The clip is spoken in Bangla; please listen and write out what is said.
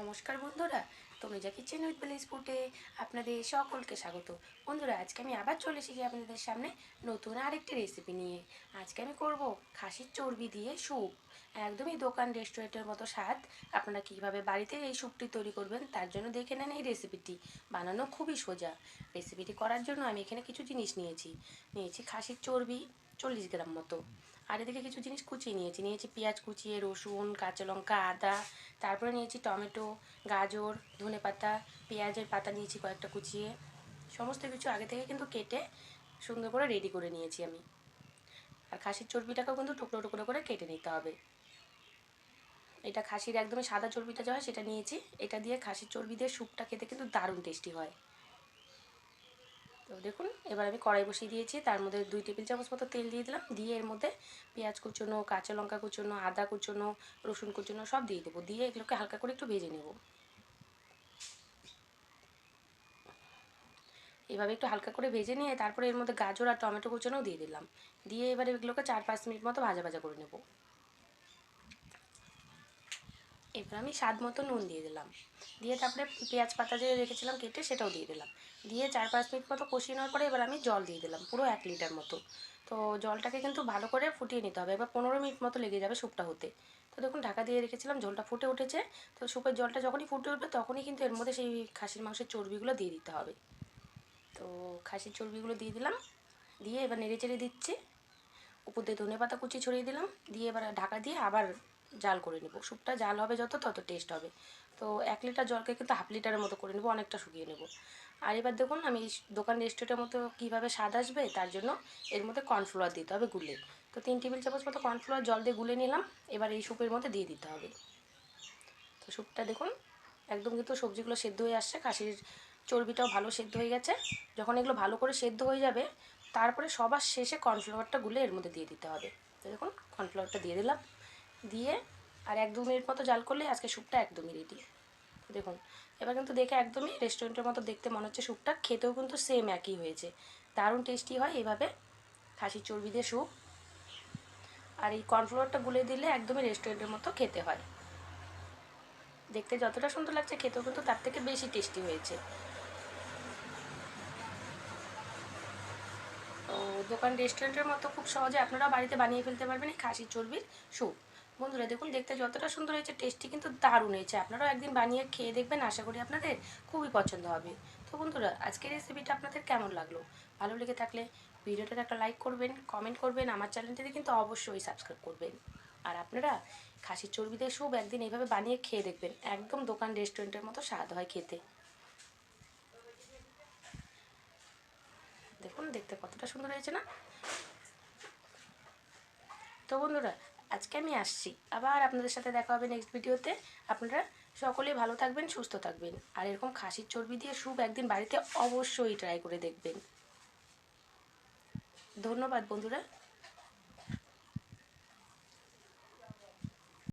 নমস্কার বন্ধুরা তুমি যা কিচেন উইথ প্লেস ফুটে আপনাদের সকলকে স্বাগত। বন্ধুরা, আজকে আমি আবার চলে এসেছি আপনাদের সামনে নতুন আরেকটি রেসিপি নিয়ে। আজকে আমি করব খাসির চর্বি দিয়ে স্যুপ। একদমই দোকান রেস্টুরেন্টের মতো স্বাদ। আপনারা কীভাবে বাড়িতে এই স্যুপটি তৈরি করবেন তার জন্য দেখে নেন এই রেসিপিটি বানানো খুবই সোজা। রেসিপিটি করার জন্য আমি এখানে কিছু জিনিস নিয়েছি। নিয়েছি খাসির চর্বি চল্লিশ গ্রাম মতো। আর এদিকে কিছু জিনিস কুচিয়ে নিয়েছি। নিয়েছি পেঁয়াজ কুচিয়ে, রসুন, কাঁচা লঙ্কা, আদা। তারপরে নিয়েছি টমেটো, গাজর, ধনে পাতা, পেঁয়াজের পাতা নিয়েছি কয়েকটা কুচিয়ে। সমস্ত কিছু আগে থেকে কিন্তু কেটে সুন্দর করে রেডি করে নিয়েছি আমি। আর খাসির চর্বিটাকেও কিন্তু টুকরো টুকরো করে কেটে নিতে হবে। এটা খাসির একদমই সাদা চর্বিটা যা হয় সেটা নিয়েছি। এটা দিয়ে খাসির চর্বি দিয়ে স্যুপটা খেতে কিন্তু দারুণ টেস্টি হয়। তো দেখুন, এবার আমি কড়াই বসিয়ে দিয়েছি। তার মধ্যে দুই টেবিল চামচ মতো তেল দিয়ে দিলাম। দিয়ে এর মধ্যে পেঁয়াজ কুচোনো, কাঁচা লঙ্কা কুচোনো, আদা কুচোনো, রসুন কুচোনো সব দিয়ে দেবো। দিয়ে এগুলোকে হালকা করে একটু ভেজে নেব। এভাবে একটু হালকা করে ভেজে নিয়ে তারপরে এর মধ্যে গাজর আর টমেটো কুচোনোও দিয়ে দিলাম। দিয়ে এবারে এগুলোকে চার পাঁচ মিনিট মতো ভাজা ভাজা করে নেব। এবার আমি স্বাদ মতো নুন দিয়ে দিলাম। দিয়ে তারপরে পেঁয়াজ পাতা যে রেখেছিলাম কেটে সেটাও দিয়ে দিলাম। দিয়ে চার পাঁচ মিনিট মতো কষিয়ে নেওয়ার পরে এবার আমি জল দিয়ে দিলাম, পুরো এক লিটার মতো। তো জলটাকে কিন্তু ভালো করে ফুটিয়ে নিতে হবে, এবার পনেরো মিনিট মতো লেগে যাবে স্যুপটা হতে। তো দেখুন ঢাকা দিয়ে রেখেছিলাম জলটা ফুটে উঠেছে। তো স্যুপের জলটা যখনই ফুটে উঠবে তখনই কিন্তু এর মধ্যে সেই খাসির মাংসের চর্বিগুলো দিয়ে দিতে হবে। তো খাসির চর্বিগুলো দিয়ে দিলাম। দিয়ে এবার নেড়ে চেড়ে দিচ্ছি। উপর দিয়ে ধনে পাতা কুচি ছড়িয়ে দিলাম। দিয়ে এবার ঢাকা দিয়ে আবার জাল করে নেব। স্যুপটা জাল হবে যত তত টেস্ট হবে। তো এক লিটার জলকে কিন্তু হাফ লিটারের মতো করে নেব, অনেকটা শুকিয়ে নেব। আর এবার দেখুন, আমি দোকান রেস্টুরেন্টের মতো কীভাবে স্বাদ আসবে, তার জন্য এর মধ্যে কর্নফ্লাওয়ার দিতে হবে গুলে। তো তিন টেবিল চামচ মতো কর্নফ্লাওয়ার জল দিয়ে গুলে নিলাম, এবার এই স্যুপের মধ্যে দিয়ে দিতে হবে। তো স্যুপটা দেখুন, একদম কিন্তু সবজিগুলো সেদ্ধ হয়ে আসছে, খাসির চর্বিটাও ভালো সেদ্ধ হয়ে গেছে। যখন এগুলো ভালো করে সেদ্ধ হয়ে যাবে, তারপরে সবার শেষে কর্নফ্লাওয়ারটা গুলে এর মধ্যে দিয়ে দিতে হবে। তো দেখুন কর্নফ্লাওয়ারটা দিয়ে দিলাম। দিয়ে আর এক দু মিনিট মতো জাল করলে আজকে স্যুপটা একদমই রেডি দেখুন, এবার কিন্তু দেখে একদমই রেস্টুরেন্টের মতো দেখতে মনে হচ্ছে স্যুপটা, খেতেও কিন্তু সেম একই হয়েছে। দারুণ টেস্টি হয় এইভাবে খাসির চর্বি দিয়ে স্যুপ। আর এই কর্নফ্লাওয়ারটা গুলে দিলে একদমই রেস্টুরেন্টের মতো খেতে হয়। দেখতে যতটা সুন্দর লাগছে, খেতেও কিন্তু তার থেকে বেশি টেস্টি হয়েছে। তো দোকান রেস্টুরেন্টের মতো খুব সহজে আপনারা বাড়িতে বানিয়ে ফেলতে পারবেন এই খাসির চর্বির স্যুপ। বন্ধুরা, দেখুন, দেখতে যতটা সুন্দর হয়েছে টেস্টি কিন্তু দারুণ হয়েছে। আপনারাও একদিন বানিয়ে খেয়ে দেখবেন, আশা করি আপনাদের খুবই পছন্দ হবে। তো বন্ধুরা, আজকের রেসিপিটা আপনাদের কেমন লাগল? ভালো লেগে থাকলে ভিডিওটাতে একটা লাইক করবেন কমেন্ট করবেন, আমার চ্যানেলটিতে কিন্তু অবশ্যই সাবস্ক্রাইব করবেন। আর আপনারা খাসির চর্বিতে স্যুপ একদিন এইভাবে বানিয়ে খেয়ে দেখবেন। একদম দোকান রেস্টুরেন্টের মতো স্বাদ হয় খেতে। দেখুন, দেখতে কতটা সুন্দর হয়েছে না? তো বন্ধুরা আজকে আমি আসছি। আবার আপনাদের সাথে দেখা হবে নেক্সট ভিডিওতে আপনারা সকলে ভালো থাকবেন, সুস্থ থাকবেন। আর এরকম খাসির চর্বি দিয়ে স্যুপ একদিন বাড়িতে অবশ্যই ট্রাই করে দেখবেন। ধন্যবাদ বন্ধুরা।